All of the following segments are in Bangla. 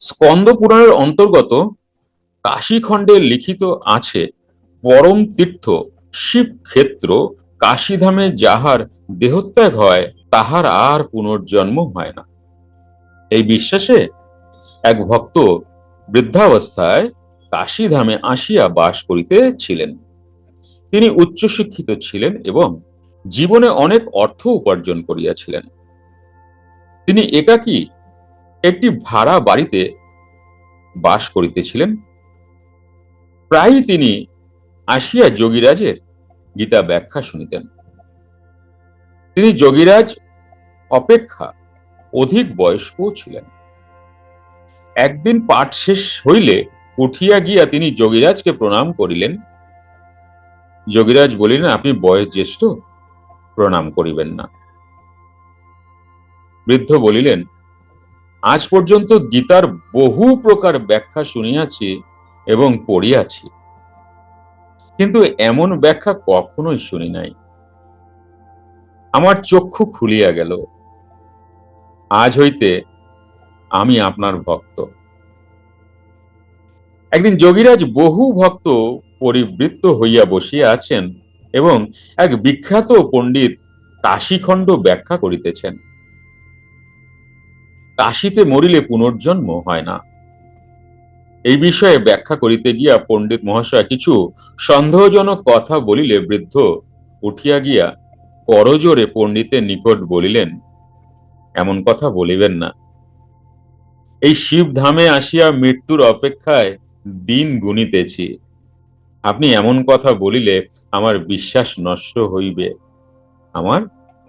স্কন্দ পুরাণের অন্তর্গত কাশীখণ্ডে লিখিত আছে, পরম তীর্থ শিব ক্ষেত্র কাশীধামে যাহার দেহত্যাগ হয়, তাহার আর পুনর্জন্ম হয় না। এই বিশ্বাসে এক ভক্ত বৃদ্ধাবস্থায় কাশীধামে আসিয়া বাস করিতেছিলেন তিনি উচ্চশিক্ষিত ছিলেন এবং জীবনে অনেক অর্থ উপার্জন করিয়াছিলেন। তিনি একাকী একটি ভাড়া বাড়িতে বাস করিতেছিলেন। প্রায়ই তিনি আসিয়া যোগীরাজের গীতা ব্যাখ্যা শুনিতেন। তিনি যোগীরাজ অপেক্ষা অধিক বয়স্ক ছিলেন। একদিন পাঠ শেষ হইলে উঠিয়া গিয়া তিনি যোগীরাজকে প্রণাম করিলেন। যোগীরাজ বলিলেন, আপনি বয়স জ্যেষ্ঠ প্রণাম করিবেন না। বৃদ্ধ বলিলেন আজ পর্যন্ত গীতার বহু প্রকার ব্যাখ্যা শুনিয়াছি এবং পড়িয়াছি। কিন্তু এমন ব্যাখ্যা কখনোই শুনি নাই। আমার চক্ষু খুলিয়া গেল। আজ হইতে আমি আপনার ভক্ত। একদিন যোগীরাজ বহু ভক্ত পরিবৃত্ত হইয়া বসিয়া আছেন এবং এক বিখ্যাত পণ্ডিত কাশীখণ্ড ব্যাখ্যা করিতেছেন। কাশীতে মরিলে পুনর্জন্ম হয় না। এই বিষয়ে ব্যাখ্যা করিতে গিয়া পণ্ডিত মহাশয় কিছু সন্দেহজনক কথা বলিলে বৃদ্ধ উঠিয়া গিয়া করজোরে পণ্ডিতের নিকট বলিলেন, এমন কথা বলিবেন না। এই শিব ধামে আসিয়া মৃত্যুর অপেক্ষায় দিন গুনিতেছি। আপনি এমন কথা বলিলে আমার বিশ্বাস নষ্ট হইবে, আমার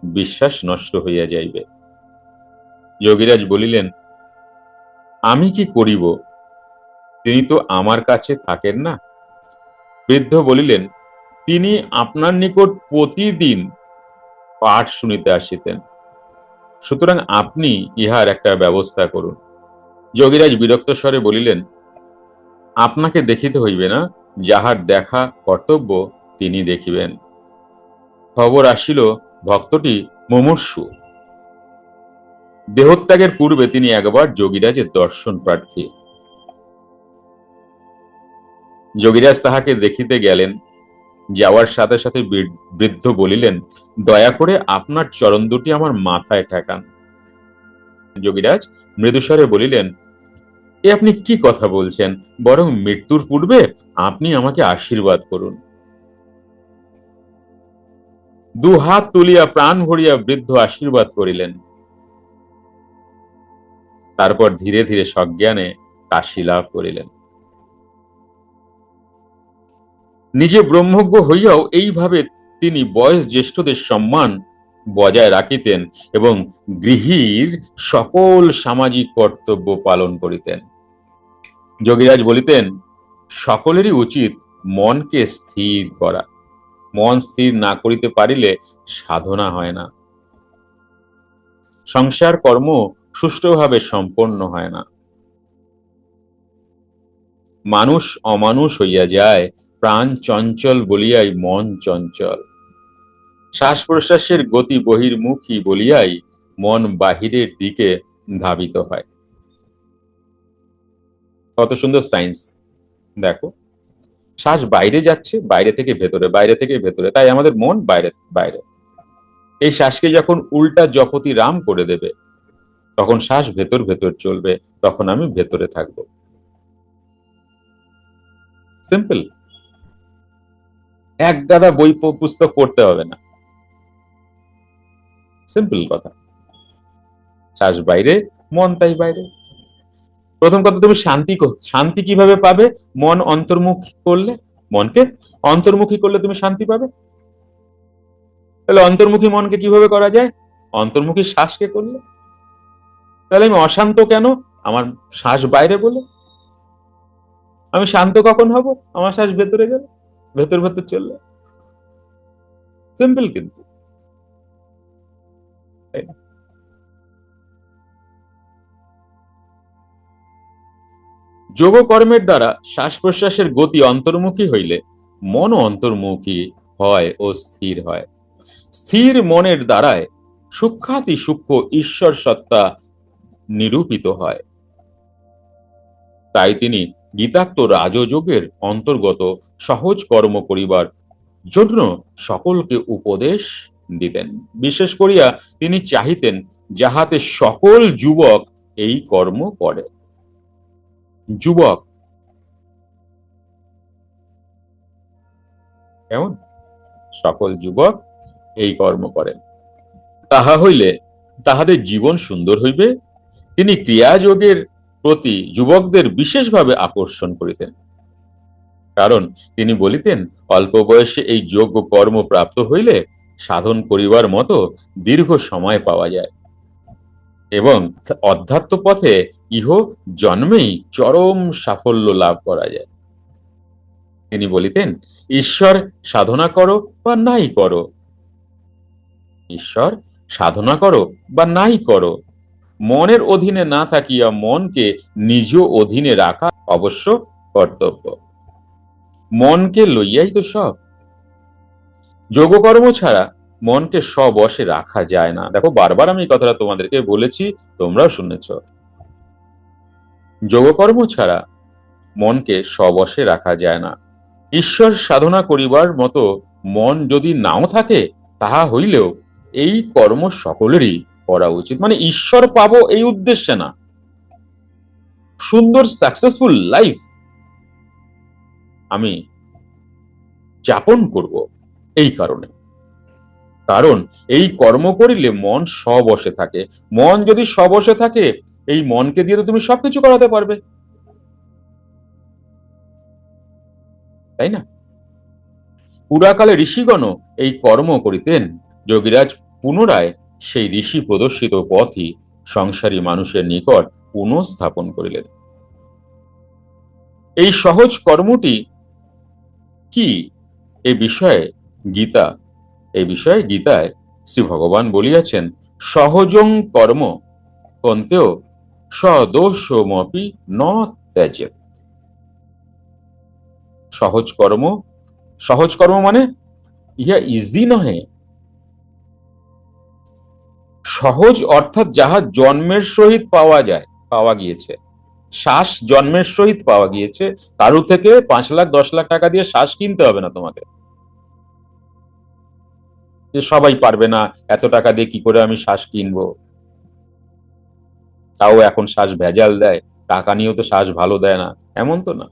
বিশ্বাস নষ্ট হইয়া যাইবে। যোগীরাজ বলিলেন, আমি কি করিব? তিনি তো আমার কাছে থাকেন না? বৃদ্ধ বলিলেন, তিনি আপনার নিকট প্রতিদিন পাঠ শুনিতে আসিতেন। সুতরাং আপনি ইহার একটা ব্যবস্থা করুন। যোগীরাজ বিরক্ত স্বরে বলিলেন, আপনাকে দেখিতে হইবে না, যাহার দেখা কর্তব্য তিনি দেখিবেন। খবর আসিল, ভক্তটি মুমূর্ষু। দেহত্যাগের পূর্বে তিনি একবার যোগীরাজের দর্শন প্রার্থী। যোগীরাজ তাহাকে দেখিতে গেলেন, যাওয়ার সাথে সাথে বৃদ্ধ বলিলেন, দয়া করে আপনার চরণ দুটি আমার মাথায় ঠেকান। যোগীরাজ মৃদুস্বরে বলিলেন, এ আপনি কি কথা বলছেন? বরং মৃত্যুর পূর্বে আপনি আমাকে আশীর্বাদ করুন। দু হাত তুলিয়া প্রাণ ভরিয়া বৃদ্ধ আশীর্বাদ করিলেন। তারপর ধীরে ধীরে সজ্ঞানে কাশী লাভ করিলেন। নিজে ব্রহ্মজ্ঞ হইয়াও এইভাবে তিনি বয়স জ্যেষ্ঠদের সম্মান বজায় রাখিতেন এবং গৃহীর সকল সামাজিক কর্তব্য পালন করিতেন। যোগীরাজ বলিতেন, সকলেরই উচিত মনকে স্থির করা। মন স্থির না করিতে পারিলে সাধনা হয় না। সংসার কর্ম সুষ্ঠুভাবে সম্পন্ন হয় না। মানুষ অমানুষ হইয়া যায়, প্রাণ চঞ্চল বলিয়াই মন চঞ্চল। শ্বাস প্রশ্বাসের গতি বহির্মুখী বলিয়াই মন বাহিরের দিকে ধাবিত হয়। কত সুন্দর সায়েন্স দেখো, শ্বাস বাইরে যাচ্ছে, বাইরে থেকে ভেতরে, বাইরে থেকে ভেতরে। তাই আমাদের মন বাইরে বাইরে। এই শ্বাসকে যখন উল্টা জপতি রাম করে দেবে তখন শ্বাস ভেতর ভেতর চলবে, তখন আমি ভেতরে থাকব। সিম্পল এক গাদা বই পুস্তক পড়তে হবে না। সিম্পল কথা। শ্বাস বাইরে, মন তাই বাইরে। প্রথম কথা, তুমি শান্তি শান্তি কীভাবে পাবে? মন অন্তর্মুখী করলে, মনকে অন্তর্মুখী করলে তুমি শান্তি পাবে। তাহলে অন্তর্মুখী মনকে কীভাবে করা যায়? অন্তর্মুখী শ্বাসকে করলে। তাহলে আমি অশান্ত কেন? আমার শ্বাস বাইরে বলে? আমি শান্ত কখন হব? আমার শ্বাস ভেতরে গেলে, ভেতর ভেতর চললে। সিম্পল কিন্তু। যোগ কর্মের দ্বারা শ্বাস প্রশ্বাসের গতি অন্তর্মুখী হইলে মনও অন্তর্মুখী হয় ও স্থির হয়। স্থির মনের দ্বারায় সূক্ষাতি সূক্ষ্ম ঈশ্বর সত্তা নিরূপিত হয়। তাই তিনি গীতাক্ত রাজযোগের অন্তর্গত সহজ কর্ম করিবার জন্য সকলকে উপদেশ দিতেন। বিশেষ করিয়া তিনি চাহিতেন যাহাতে সকল যুবক এই কর্ম করে। যুবক। কেমন? সকল যুবক এই কর্ম করেন। তাহা হইলে তাহাদের জীবন সুন্দর হইবে। তিনি ক্রিয়াযোগের প্রতি যুবকদের বিশেষভাবে আকর্ষণ করিতেন। কারণ তিনি বলিতেন, অল্প বয়সে এই যোগ্য কর্ম প্রাপ্ত হইলে সাধন করিবার মতো দীর্ঘ সময় পাওয়া যায়। এবং অধ্যাত্ম পথে ইহ জন্মেই চরম সাফল্য লাভ করা যায়। তিনি বলিতেন, ঈশ্বর সাধনা করো বা নাই করো। ঈশ্বর সাধনা করো বা নাই করো। মনের অধীনে না থাকিয়া মনকে নিজ অধীনে রাখা অবশ্য কর্তব্য। মনকে লইয়াই তো সব। যোগকর্ম ছাড়া মনকে স্ববশে রাখা যায় না। দেখো, বারবার আমি কথাটা তোমাদেরকে বলেছি, তোমরাও শুনেছ। যোগকর্ম ছাড়া মনকে স্ববশে রাখা যায় না। ঈশ্বর সাধনা করিবার মতো মন যদি নাও থাকে, তাহা হইলেও এই কর্ম সকলেরই করা উচিত। মানে ঈশ্বর পাবো এই উদ্দেশ্যে না। সুন্দর সাকসেসফুল লাইফ আমি যাপন করব এই কারণে। কারণ এই কর্ম করিলে মন সবসে থাকে। মন যদি সবসে থাকে, এই মনকে দিয়ে তো তুমি সবকিছু করাতে পারবে। তাই না? পুরাকালে ঋষিগণ এই কর্ম করিতেন। যোগীরাজ পুনরায় সেই ঋষি প্রদর্শিত পথই সংসারী মানুষের নিকট পুনঃস্থাপন করিলেন। এই সহজ কর্মটি কি? এ বিষয়ে গীতা এই বিষয়ে গীতায় শ্রী ভগবান বলিয়াছেন, সহজং কর্ম কন্তেও সদোষমপি ন ত্যাজেত। সহজ কর্ম সহজ কর্ম মানে ইহা ইজি নহে সহজ অর্থাৎ যাহা জন্মের সহিত পাওয়া যায়, পাওয়া গিয়েছে। শ্বাস জন্মের সহিত পাওয়া গিয়েছে কারু থেকে পাঁচ লাখ, দশ লাখ টাকা দিয়ে শ্বাস কিনতে হবে না তোমাকে। যে সবাই পারবে না, এত টাকা দিয়ে কি করে আমি শ্বাস কিনবো? তাও এখন শ্বাস ভেজাল দেয়, টাকা নিয়েও তো শ্বাস ভালো দেয় না, এমন তো না?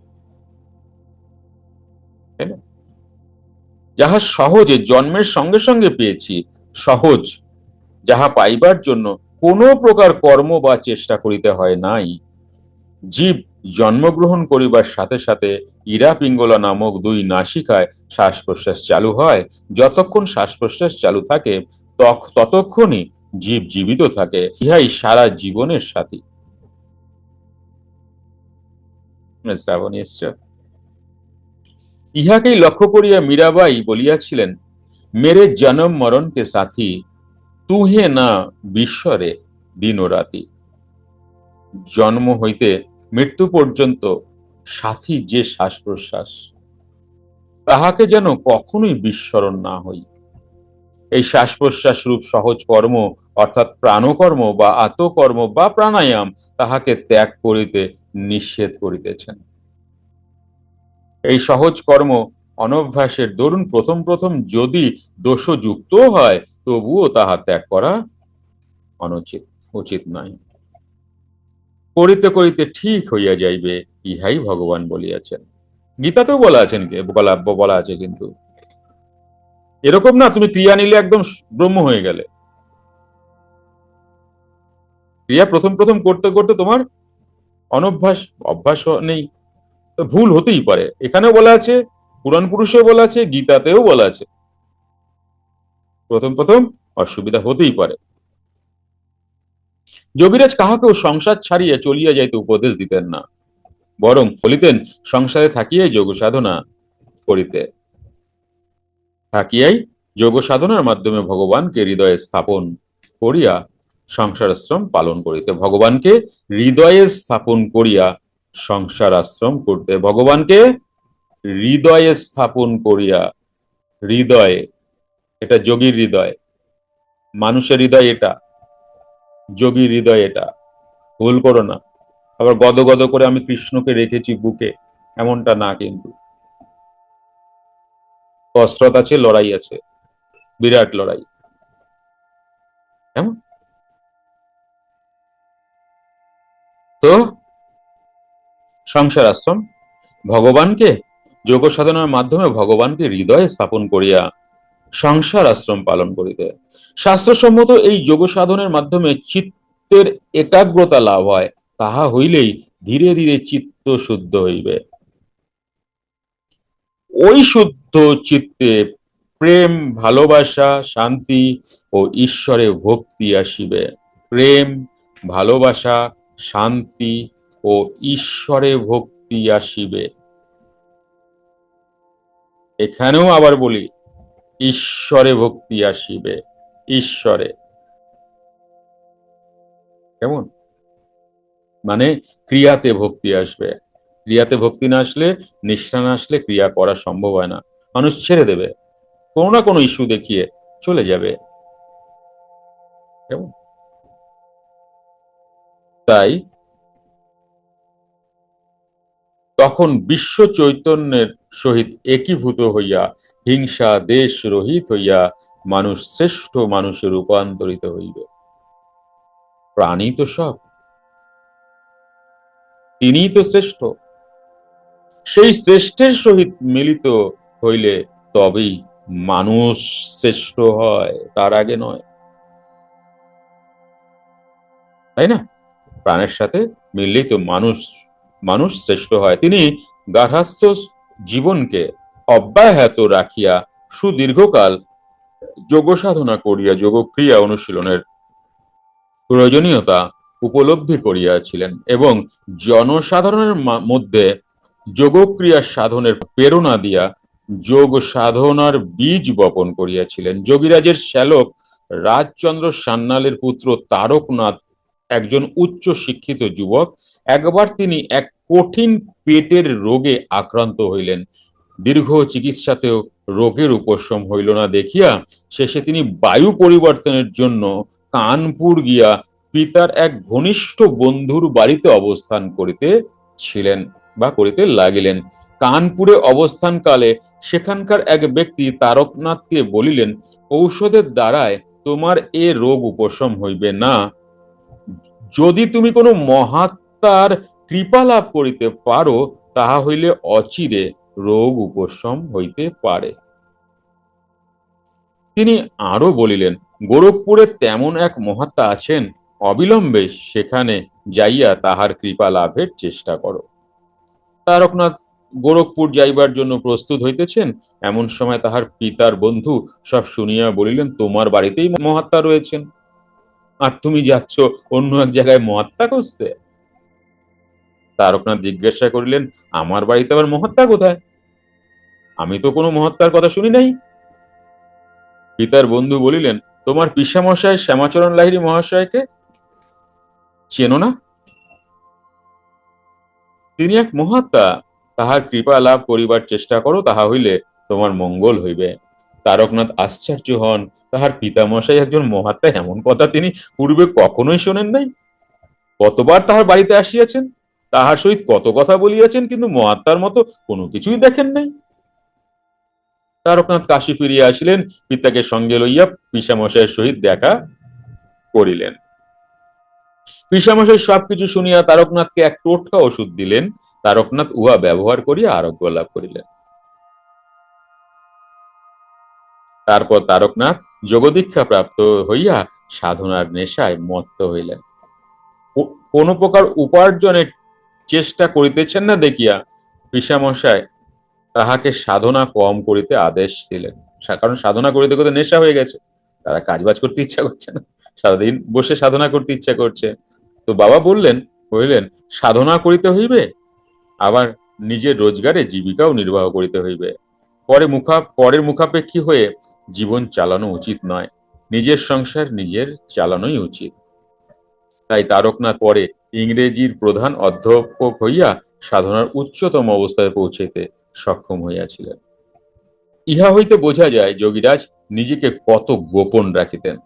যাহা সহজে জন্মের সঙ্গে সঙ্গে পেয়েছি, সহজ যাহা পাইবার জন্য কোনো প্রকার কর্ম বা চেষ্টা করিতে হয় নাই। জীব জন্মগ্রহণ করিবার সাথে সাথে ইরা পিঙ্গলা নামক দুই নাসিকায় শ্বাস প্রশ্বাস চালু হয়। যতক্ষণ শ্বাস প্রশ্বাস চালু থাকে ততক্ষণই জীব জীবিত থাকে। ইহাই সারা জীবনের সাথী। শ্রাবণী ইহাকেই লক্ষ্য করিয়া মীরাবাই বলিয়াছিলেন, মেরে জনম মরণকে সাথী তুহে না বিশ্বরে দিন রাতি জন্ম হইতে মৃত্যু পর্যন্ত সাথী যে শ্বাস প্রশ্বাস তাহাকে যেন কখনোই বিস্মরণ না হই। এই শ্বাস প্রশ্বাস রূপ সহজ কর্ম, অর্থাৎ প্রাণকর্ম বা আত্মকর্ম বা প্রাণায়াম তাহাকে ত্যাগ করিতে নিষেধ করিতেছেন। এই সহজ কর্ম অনভ্যাসের দরুন প্রথম প্রথম যদি দোষযুক্ত হয় তবুও তাহা ত্যাগ করা অনুচিত, উচিত নয়। করিতে করিতে ঠিক হইয়া যাইবে, ইহাই ভগবান বলিয়াছেন। গীতাতেও বলা আছেন বলা আছে কিন্তু। এরকম না, তুমি ক্রিয়া নিলে একদম ব্রহ্ম হয়ে গেলে। ক্রিয়া প্রথম প্রথম করতে করতে তোমার অনভ্যাস, অভ্যাস নেই। ভুল হতেই পারে। এখানেও বলা আছে, পুরাণ পুরুষেও বলা আছে, গীতাতেও বলা আছে। প্রথম প্রথম অসুবিধা হতেই পারে। যোগীরাজ কাহাকেও সংসার ছাড়িয়ে চলিয়া যাইতে উপদেশ দিতেন না, বরং বলিতেন, সংসারে থাকিয়াই যোগ সাধনা করিতে। থাকিয়াই যোগ সাধনার মাধ্যমে ভগবানকে হৃদয়ে স্থাপন করিয়া সংসার আশ্রম পালন করিতে। ভগবানকে হৃদয়ে স্থাপন করিয়া সংসার আশ্রম করতে। ভগবানকে হৃদয়ে স্থাপন করিয়া হৃদয়ে এটা যোগীর হৃদয়। মানুষের হৃদয় এটা। যোগীর হৃদয় এটা। ভুল করো না। আবার গদ গদ করে আমি কৃষ্ণকে রেখেছি বুকে। এমনটা না কিন্তু। কসরত আছে, লড়াই আছে। বিরাট লড়াই। কেমন? তো সংসার আশ্রম, ভগবানকে যোগ সাধনার মাধ্যমে ভগবানকে হৃদয়ে স্থাপন করিয়া সংসার আশ্রম পালন করিতে। শাস্ত্রসম্মত এই যোগ সাধনের মাধ্যমে চিত্তের একাগ্রতা লাভ হয়, তাহা হইলেই ধীরে ধীরে চিত্ত শুদ্ধ হইবে। ওই শুদ্ধ চিত্তে প্রেম, ভালোবাসা, শান্তি ও ঈশ্বরে ভক্তি আসিবে। প্রেম, ভালোবাসা, শান্তি ও ঈশ্বরে ভক্তি আসিবে। এখানেও আবার বলি ঈশ্বরে ভক্তি আসিবে, ঈশ্বরে। কেমন? মানে ক্রিয়াতে ভক্তি আসবে। ক্রিয়াতে ভক্তি না আসলে, নিষ্ঠা না আসলে ক্রিয়া করা সম্ভব হয় না। মানুষ ছেড়ে দেবে। কোনো না কোনো ইস্যু দেখিয়ে চলে যাবে। কেমন? তাই তখন বিশ্ব চৈতন্যের সহিত একীভূত হইয়া হিংসা দেশ রহিত হইয়া মানুষ শ্রেষ্ঠ মানুষে রূপান্তরিত হইবে। প্রাণী তো সব। তিনিই তো শ্রেষ্ঠ। সেই শ্রেষ্ঠের সহিত মিলিত হইলে তবেই মানুষ শ্রেষ্ঠ হয়, তার আগে নয়। তাই না? প্রাণের সাথে মিললেই তো মানুষ মানুষ শ্রেষ্ঠ হয়। তিনি গার্হস্থ জীবনকে অব্যাহত রাখিয়া সুদীর্ঘকাল যোগ সাধনা করিয়া যোগক্রিয়া অনুশীলনের প্রয়োজনীয়তা উপলব্ধি করিয়াছিলেন এবং জনসাধারণের মধ্যে যোগক্রিয়া সাধনের প্রেরণা দিয়া যোগ সাধনার বীজ বপন করিয়াছিলেন। যোগীরাজের শ্যালক রাজচন্দ্র সান্যালের পুত্র তারকনাথ একজন উচ্চ শিক্ষিত যুবক, একবার তিনি এক কঠিন পেটের রোগে আক্রান্ত হইলেন। দীর্ঘ চিকিৎসাতেও রোগের উপশম হইল না দেখিয়া শেষে তিনি বায়ু পরিবর্তনের জন্য কানপুর গিয়া পিতার এক ঘনিষ্ঠ বন্ধুর বাড়িতে অবস্থান করিতে ছিলেন বা করিতে লাগিলেন। কানপুরে অবস্থানকালে সেখানকার এক ব্যক্তি তারকনাথকে বলিলেন, ঔষধের দ্বারায় তোমার এ রোগ উপশম হইবে না। যদি তুমি কোনো মহাত্মার কৃপা লাভ করিতে পারো, তাহা হইলে অচিরে রোগ উপশম হইতে পারে। তিনি আরও বলিলেন, গোরখপুরে তেমন এক মহাত্মা আছেন, অবিলম্বে সেখানে যাইয়া তাহার কৃপা লাভের চেষ্টা করো। তারকনাথ গোরখপুর যাইবার জন্য প্রস্তুত হইতেছেন? এমন সময় তাহার পিতার বন্ধু সব শুনিয়া বলিলেন, তোমার বাড়িতেই মহাত্মা রয়েছেন। আর তুমি যাচ্ছ অন্য এক জায়গায় মহাত্মা খুঁজতে? তারকনাথ জিজ্ঞাসা করিলেন, আমার বাড়িতে আবার মহাত্মা কোথায়? আমি তো কোনো মহাত্মার কথা শুনি নাই। পিতার বন্ধু বলিলেন, তোমার পিসামশাই শ্যামাচরণ লাহিড়ী মহাশয়কে চেনো না? তিনি এক মহাত্মা। তাহার কৃপা লাভ করিবার চেষ্টা করো, তাহা হইলে তোমার মঙ্গল হইবে। তারকনাথ আশ্চর্য হন তাহার পিতামশাই একজন মহাত্মা, এমন কথা তিনি পূর্বে কখনোই শোনেন নাই। কতবার তাহার বাড়িতে আসিয়াছেন, তাহার সহিত কত কথা বলিয়াছেন, কিন্তু মহাত্মার মতো কোনো কিছুই দেখেন নাই। তারকনাথ কাশি ফিরিয়া আসিলেন, পিতাকে সঙ্গে লইয়া পিসামশাইয়ের সহিত দেখা করিলেন। পিসামশাই সবকিছু শুনিয়া তারকনাথকে এক টোটকা ওষুধ দিলেন, তারকনাথ উহা ব্যবহার করিয়া আরোগ্য লাভ করিলেন। তারপর তারকনাথ যোগদীক্ষা প্রাপ্ত হইয়া সাধনার নেশায় মত্ত হইলেন। কোন প্রকার উপার্জনের চেষ্টা করিতেছেন না দেখিয়া পিসামশাই তাহাকে সাধনা কম করিতে আদেশ দিলেন। কারণ সাধনা করিতে করতে নেশা হয়ে গেছে। তারা কাজবাজ করতে ইচ্ছা করছে না। সারাদিন বসে সাধনা করতে ইচ্ছা করছে। তো বাবা বললেন বললেন সাধনা করিতে হইবে, আবার নিজের রোজগারে জীবিকাও নির্বাহ করিতে হইবে। পরে মুখা, পরের মুখাপেক্ষী হয়ে জীবন চালানো উচিত নয়। নিজের সংসার নিজের চালানোই উচিত। তাই তারকনাথ পরে ইংরেজির প্রধান অধ্যাপক হইয়া সাধনার উচ্চতম অবস্থায় পৌঁছেতে সক্ষম হইয়াছিলেন। ইহা হইতে বোঝা যায় যোগীরাজ নিজেকে কত গোপন রাখিতেন।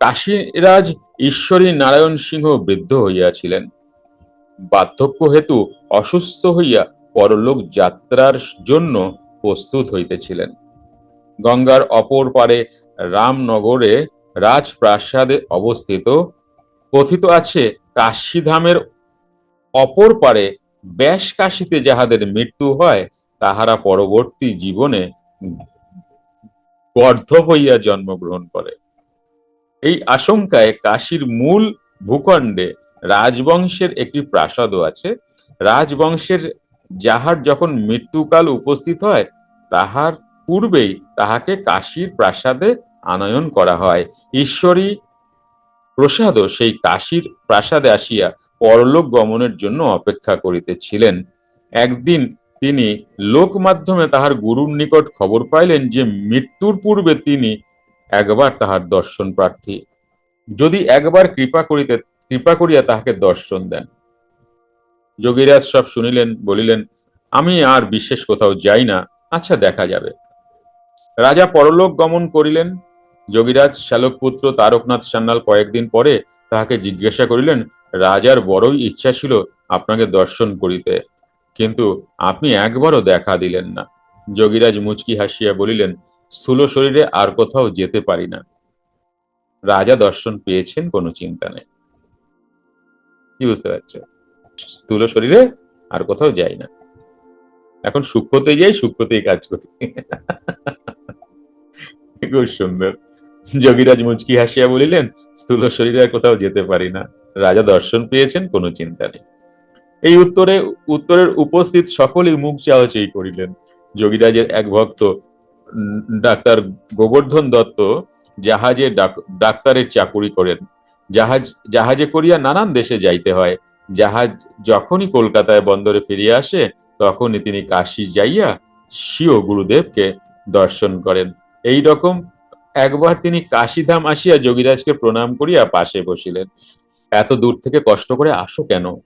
কাশীরাজ ঈশ্বরী নারায়ণ সিংহ বৃদ্ধ হইয়াছিলেন। বার্ধক্য হেতু অসুস্থ হইয়া পরলোক যাত্রার জন্য প্রস্তুত হইতেছিলেন। গঙ্গার অপর পারে রামনগরে রাজপ্রাসাদে অবস্থিত। কথিত আছে, কাশীধামের অপর পারে ব্যাস কাশিতে যাহাদের মৃত্যু হয়, তাহারা পরবর্তী জীবনে গর্ধব হইয়া জন্মগ্রহণ করে। এই আশঙ্কায় কাশীর মূল ভূখণ্ডে রাজবংশের একটি প্রাসাদও আছে। রাজবংশের যাহার যখন মৃত্যুকাল উপস্থিত হয়, তাহার পূর্বেই তাহাকে কাশীর প্রাসাদে আনয়ন করা হয়। ঈশ্বরী প্রসাদও সেই কাশীর প্রাসাদে আসিয়া পরলোক গমনের জন্য অপেক্ষা করিতেছিলেন। একদিন তিনি লোক মাধ্যমে তাহার গুরুর নিকট খবর পাইলেন যে, মৃত্যুর পূর্বে তিনি একবার তাহার দর্শন প্রার্থী। যদি একবার কৃপা করিতে, কৃপা করিয়া তাহাকে দর্শন দেন। যোগীরাজ সব শুনিলেন, বলিলেন, আমি আর বিশেষ কোথাও যাই না। আচ্ছা দেখা যাবে। রাজা পরলোক গমন করিলেন। যোগীরাজ শ্যালকপুত্র তারকনাথ সান্যাল কয়েকদিন পরে তাহাকে জিজ্ঞাসা করিলেন, রাজার বড়ই ইচ্ছা ছিল আপনাকে দর্শন করিতে, কিন্তু আপনি একবারও দেখা দিলেন না। যোগীরাজ মুচকি হাসিয়া বলিলেন, স্থূল শরীরে আর কোথাও যেতে পারি না। রাজা দর্শন পেয়েছেন কোনো চিন্তা নেই। কি বুঝতে পারছ? স্থূল শরীরে আর কোথাও যাই না। এখন সূক্ষ্মতে যাই সূক্ষ্মতেই কাজ করি। খুব সুন্দর যোগীরাজ মুচকি হাসিয়া বলিলেন, স্থূল শরীরে কোথাও যেতে পারি না। রাজা দর্শন পেয়েছেন, কোনো চিন্তা নেই। এই উত্তরে, উত্তরের উপস্থিত সকলেই মুখ চাওয়াচাই করিলেন। যোগীরাজের এক ভক্ত, ডাক্তার গোবর্ধন দত্ত, জাহাজে ডাক- ডাক্তারের চাকুরি করেন। জাহাজ, জাহাজে করিয়া নানান দেশে যাইতে হয়। জাহাজ যখনই কলকাতায় বন্দরে ফিরিয়া আসে, তখনই তিনি কাশী যাইয়া স্বীয় গুরুদেবকে দর্শন করেন। এই রকম একবার তিনি কাশীধাম আসিয়া যোগীরাজকে প্রণাম করিয়া পাশে বসিলেন। এত দূর থেকে কষ্ট করে আসো কেন?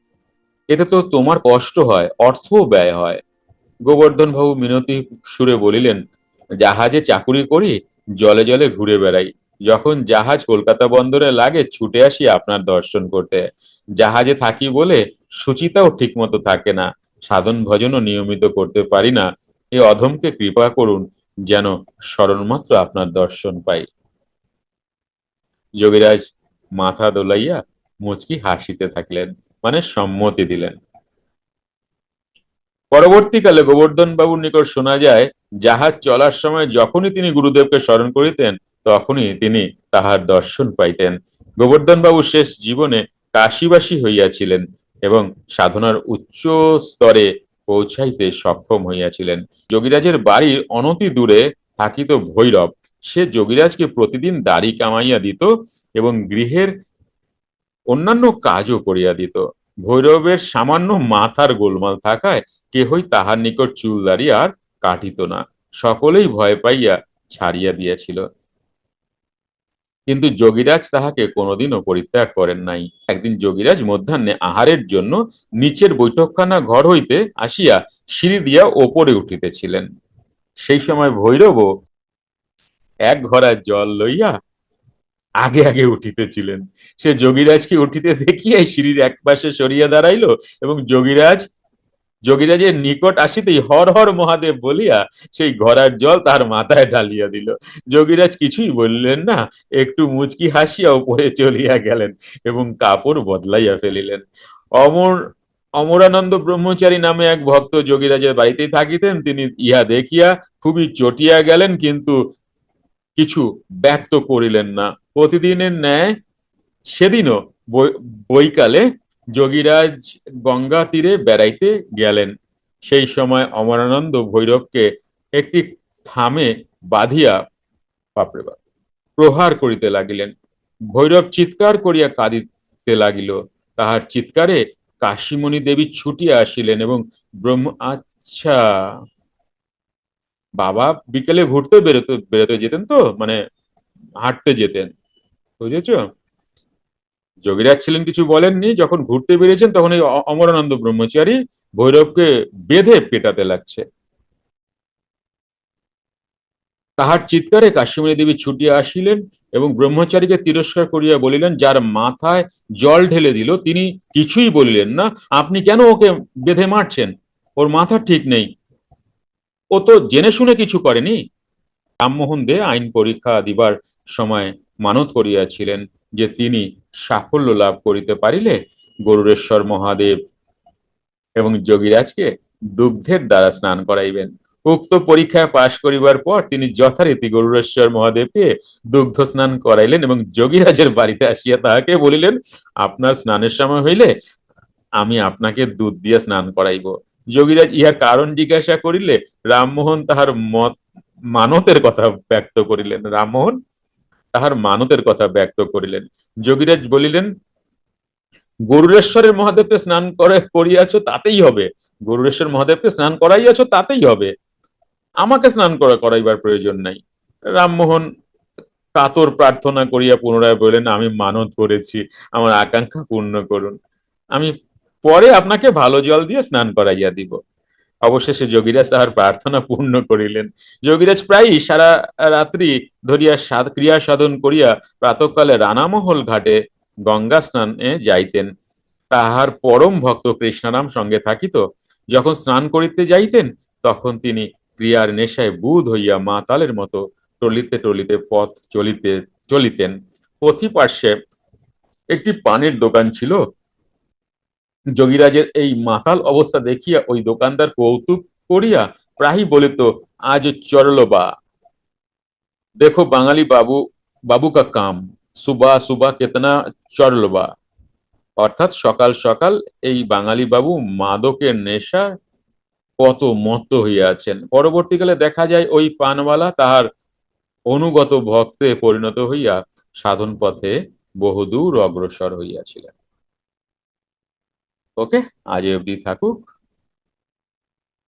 এতে তো তোমার কষ্ট হয় অর্থ ব্যয় হয়। গোবর্ধন বাবু মিনতি সুরে বলিলেন, জাহাজে চাকুরি করি, জলে জলে ঘুরে বেড়াই। যখন জাহাজ কলকাতা বন্দরে লাগে, ছুটে আসি আপনার দর্শন করতে। জাহাজে থাকি বলে সুচিতাও ঠিকমতো থাকে না। সাধন ভজনও নিয়মিত করতে পারি না। এ অধমকে কৃপা করুন যেন স্মরণমাত্র আপনার দর্শন পাই। যোগীরাজ মাথা দোলাইয়া মুচকি হাসিতে থাকলেন মানে সম্মতি দিলেন। পরবর্তীকালে গোবর্ধন বাবুর নিকট শোনা যায় জাহাজ চলার সময় যখনই তিনি গুরুদেবকে স্মরণ করিতেন, তখনই তিনি তাহার দর্শন পাইতেন। গোবর্ধন বাবু শেষ জীবনে কাশীবাসী হইয়াছিলেন এবং সাধনার উচ্চ স্তরে পৌঁছাইতে সক্ষম হইয়াছিলেন। যোগীরাজের বাড়ির অনতি দূরে থাকিত ভৈরব। সে যোগীরাজকে প্রতিদিন দাড়ি কামাইয়া দিত এবং গৃহের অন্যান্য কাজও করিয়া দিত। ভৈরবের সামান্য মাথার গোলমাল থাকায় কেহই তাহার নিকট চুল দাড়ি আর কাটিত না। সকলেই ভয় পাইয়া ছাড়িয়া দিয়াছিল। কিন্তু যোগীরাজ তাহাকে কোনোদিনও পরিত্যাগ করেন নাই। একদিন যোগীরাজ মধ্যাহ্নে আহারের জন্য নিচের বৈঠকখানা ঘর হইতে আসিয়া সিঁড়ি দিয়া ওপরে উঠিতেছিলেন। সেই সময় ভৈরবও এক ঘড়া জল লইয়া আগে আগে উঠিতেছিলেন। সে যোগীরাজকে উঠিতে দেখিয়া সিঁড়ির এক পাশে সরিয়া দাঁড়াইল এবং যোগীরাজ যোগীরাজের নিকট আসিতেই হর হর মহাদেব বলিয়া সেই ঘরার জল তার মাথায় ঢালিয়া দিল। যোগীরাজ কিছুই বললেন না, একটু মুচকি হাসিয়া উপরে চলিয়া গেলেন এবং কাপড় বদলাইয়া ফেলিলেন। অমর, অমরানন্দ ব্রহ্মচারী নামে এক ভক্ত যোগীরাজের বাড়িতেই থাকিতেন, তিনি ইহা দেখিয়া খুবই চটিয়া গেলেন, কিন্তু কিছু ব্যক্ত করিলেন না। প্রতিদিনের ন্যায় সেদিনও বৈকালে যোগীরাজ গঙ্গা তীরে বেড়াইতে গেলেন। সেই সময় অমরানন্দ ভৈরবকে একটি থামে বাঁধিয়া বাপরে বাপ, প্রহার করিতে লাগিলেন। ভৈরব চিৎকার করিয়া কাঁদিতে লাগিল। তাহার চিৎকারে কাশীমণি দেবী ছুটিয়া আসিলেন এবং ব্রহ্ম আচ্ছা বাবা বিকেলে ঘুরতে বেরোতে বেরোতে যেতেন তো? মানে হাঁটতে যেতেন। বুঝেছ? যোগীরাজ ছিলেন কিছু বলেননি। যখন ঘুরতে বেরিয়েছেন, তখন এই অমরানন্দ ব্রহ্মচারী ভৈরবকে বেঁধে পেটাতে লাগছে। তাহার চিৎকারে কাশ্মীরী দেবী ছুটিয়া আসিলেন এবং ব্রহ্মচারীকে তিরস্কার করিয়া বলিলেন, যার মাথায় জল ঢেলে দিল, তিনি কিছুই বলিলেন না। আপনি কেন ওকে বেঁধে মারছেন? ওর মাথা ঠিক নেই। ও তো জেনে শুনে কিছু করেনি। রামমোহন দে আইন পরীক্ষা দিবার সময় মানত করিয়াছিলেন। যে তিনি সাফল্য লাভ করিতে পারিলে গরুরেশ্বর মহাদেব এবং যোগীরাজকে দুগ্ধের দ্বারা স্নান করাইবেন। উক্ত পরীক্ষায় পাশ করিবার পর তিনি যথারীতি গরুরেশ্বর মহাদেবকে দুগ্ধ স্নান করাইলেন এবং যোগীরাজের বাড়িতে আসিয়া তাহাকে বলিলেন, আপনার স্নানের সময় হইলে আমি আপনাকে দুধ দিয়ে স্নান করাইব। যোগীরাজ ইহা কারণ জিজ্ঞাসা করিলে, রামমোহন তাহার মত, মানতের কথা ব্যক্ত করিলেন। রামমোহন তাহার মানতের কথা ব্যক্ত করিলেন। যোগীরাজ বলিলেন গরুরেশ্বরের মহাদেবকে স্নান করে করিয়াছ তাতেই হবে। গরুরেশ্বর মহাদেবকে স্নান করাইয়াছ তাতেই হবে। আমাকে স্নান করা, করাইবার প্রয়োজন নাই। রামমোহন কাতর প্রার্থনা করিয়া পুনরায় বললেন, আমি মানত করেছি, আমার আকাঙ্ক্ষা পূর্ণ করুন। আমি পরে আপনাকে ভালো জল দিয়ে স্নান করাইয়া দিব। অবশেষে যোগীরাজ তাহার প্রার্থনা পূর্ণ করিলেন। যোগীরাজ প্রায়ই সারা রাত্রি ধরিয়া ক্রিয়া সাধন করিয়া প্রাতঃকালে রানামহল ঘাটে গঙ্গা স্নানে যাইতেন। তাহার পরম ভক্ত কৃষ্ণরাম সঙ্গে থাকিত। যখন স্নান করিতে যাইতেন, তখন তিনি ক্রিয়ার নেশায় বুধ হইয়া মাতালের মতো টলিতে টলিতে পথ চলিতে চলিতেন। পথি পার্শ্বে একটি পানের দোকান ছিল যোগীরাজের এই মাতাল অবস্থা দেখিয়া ওই দোকানদার কৌতুক করিয়া প্রায়ই বলিত, আজ চরলো বা। দেখো বাঙালি বাবু বাবু কা কাম। সুবা সুবা কেতনা চরলো বা। অর্থাৎ সকাল সকাল এই বাঙালি বাবু মাদকের নেশা কত মত্ত হইয়াছেন পরবর্তীকালে দেখা যায় ওই পানওয়ালা তাহার অনুগত ভক্তে পরিণত হইয়া সাধন পথে বহুদূর অগ্রসর হইয়াছিলেন। ওকে আজ অবধি থাকুক।